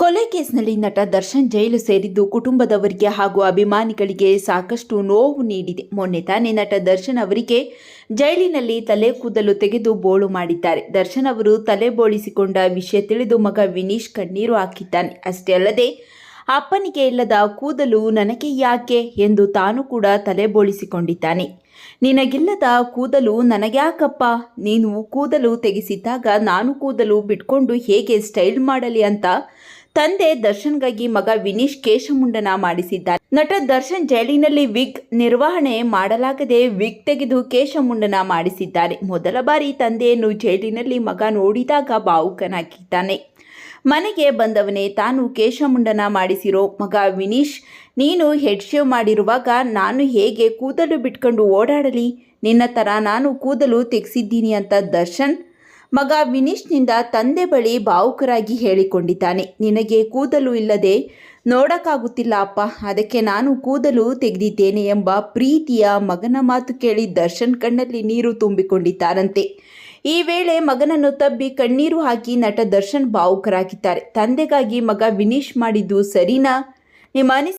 ಕೊಲೆ ಕೇಸ್ನಲ್ಲಿ ನಟ ದರ್ಶನ್ ಜೈಲು ಸೇರಿದ್ದು ಕುಟುಂಬದವರಿಗೆ ಹಾಗೂ ಅಭಿಮಾನಿಗಳಿಗೆ ಸಾಕಷ್ಟು ನೋವು ನೀಡಿದೆ. ಮೊನ್ನೆ ತಾನೇ ನಟ ದರ್ಶನ್ ಅವರಿಗೆ ಜೈಲಿನಲ್ಲಿ ತಲೆ ಕೂದಲು ತೆಗೆದು ಬೋಳು ಮಾಡಿದ್ದಾರೆ. ದರ್ಶನ್ ಅವರು ತಲೆ ಬೋಳಿಸಿಕೊಂಡ ವಿಷಯ ತಿಳಿದು ಮಗ ವಿನೀಶ್ ಕಣ್ಣೀರು ಹಾಕಿದ್ದಾನೆ. ಅಷ್ಟೇ ಅಲ್ಲದೆ, ಅಪ್ಪನಿಗೆ ಇಲ್ಲದ ಕೂದಲು ನನಗೆ ಯಾಕೆ ಎಂದು ತಾನು ಕೂಡ ತಲೆ ಬೋಳಿಸಿಕೊಂಡಿದ್ದಾನೆ. ನಿನಗಿಲ್ಲದ ಕೂದಲು ನನಗ್ಯಾಕಪ್ಪ? ನೀನು ಕೂದಲು ತೆಗೆಸಿದ್ದಾಗ ನಾನು ಕೂದಲು ಬಿಟ್ಕೊಂಡು ಹೇಗೆ ಸ್ಟೈಲ್ ಮಾಡಲಿ ಅಂತ ತಂದೆ ದರ್ಶನ್ಗಾಗಿ ಮಗ ವಿನೀಶ್ ಕೇಶಮುಂಡನ ಮಾಡಿಸಿದ್ದಾರೆ. ನಟ ದರ್ಶನ್ ಜೈಲಿನಲ್ಲಿ ವಿಗ್ ನಿರ್ವಹಣೆ ಮಾಡಲಾಗದೆ ವಿಗ್ ತೆಗೆದು ಕೇಶಮುಂಡನ ಮಾಡಿಸಿದ್ದಾರೆ. ಮೊದಲ ಬಾರಿ ತಂದೆಯನ್ನು ಜೈಲಿನಲ್ಲಿ ಮಗ ನೋಡಿದಾಗ ಭಾವುಕನಾಗಿದ್ದಾನೆ. ಮನೆಗೆ ಬಂದವನೇ ತಾನು ಕೇಶಮುಂಡನ ಮಾಡಿಸಿರೋ ಮಗ ವಿನೀಶ್, ನೀನು ಹೆಡ್ ಶೇವ್ ಮಾಡಿರುವಾಗ ನಾನು ಹೇಗೆ ಕೂದಲು ಬಿಟ್ಕೊಂಡು ಓಡಾಡಲಿ? ನಿನ್ನ ಥರ ನಾನು ಕೂದಲು ತೆಗೆಸಿದ್ದೀನಿ ಅಂತ ದರ್ಶನ್ ಮಗ ವಿನೀಶ್ನಿಂದ ತಂದೆ ಬಳಿ ಭಾವುಕರಾಗಿ ಹೇಳಿಕೊಂಡಿದ್ದಾನೆ. ನಿನಗೆ ಕೂದಲು ಇಲ್ಲದೆ ನೋಡಕ್ಕಾಗುತ್ತಿಲ್ಲ ಅಪ್ಪ. ಅದಕ್ಕೆ ನಾನು ಕೂದಲು ತೆಗೆದಿದ್ದೇನೆ ಎಂಬ ಪ್ರೀತಿಯ ಮಗನ ಮಾತು ಕೇಳಿ ದರ್ಶನ್ ಕಣ್ಣಲ್ಲಿ ನೀರು ತುಂಬಿಕೊಂಡಿದ್ದಾರಂತೆ. ಈ ವೇಳೆ ಮಗನನ್ನು ತಬ್ಬಿ ಕಣ್ಣೀರು ಹಾಕಿ ನಟ ದರ್ಶನ್ ಭಾವುಕರಾಗಿದ್ದಾರೆ ತಂದೆಗಾಗಿ ಮಗ ವಿನೀಶ್ ಮಾಡಿದ್ದು ಸರಿನಾ? ನಿಮ್ಮ